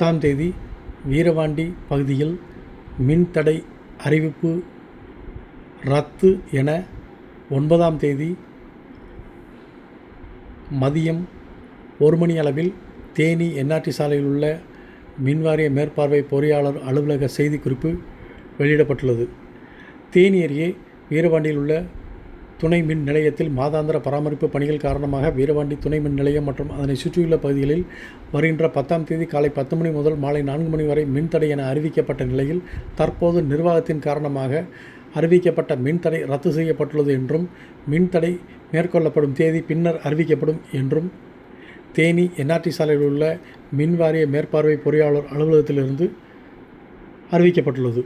பத்தாம் தேதி வீரவாண்டி பகுதியில் மின்தடை அறிவிப்பு ரத்து என ஒன்பதாம் தேதி மதியம் ஒரு மணி அளவில் தேனி என்ஆர்டி சாலையில் உள்ள மின்வாரிய மேற்பார்வை பொறியாளர் அலுவலக செய்திக்குறிப்பு வெளியிடப்பட்டுள்ளது. தேனி அருகே வீரவாண்டியில் உள்ள துணை மின் நிலையத்தில் மாதாந்திர பராமரிப்பு பணிகள் காரணமாக வீரவாண்டி துணை மின் நிலையம் மற்றும் அதனை சுற்றியுள்ள பகுதிகளில் வருகின்ற பத்தாம் தேதி காலை பத்து மணி முதல் மாலை நான்கு மணி வரை மின்தடை என அறிவிக்கப்பட்ட நிலையில் தற்போது நிர்வாகத்தின் காரணமாக அறிவிக்கப்பட்ட மின்தடை ரத்து செய்யப்பட்டுள்ளது என்றும் மின்தடை மேற்கொள்ளப்படும் தேதி பின்னர் அறிவிக்கப்படும் என்றும் தேனி என்ஆர்டி சாலையில் உள்ள மின்வாரிய மேற்பார்வை பொறியாளர் அலுவலகத்திலிருந்து அறிவிக்கப்பட்டுள்ளது.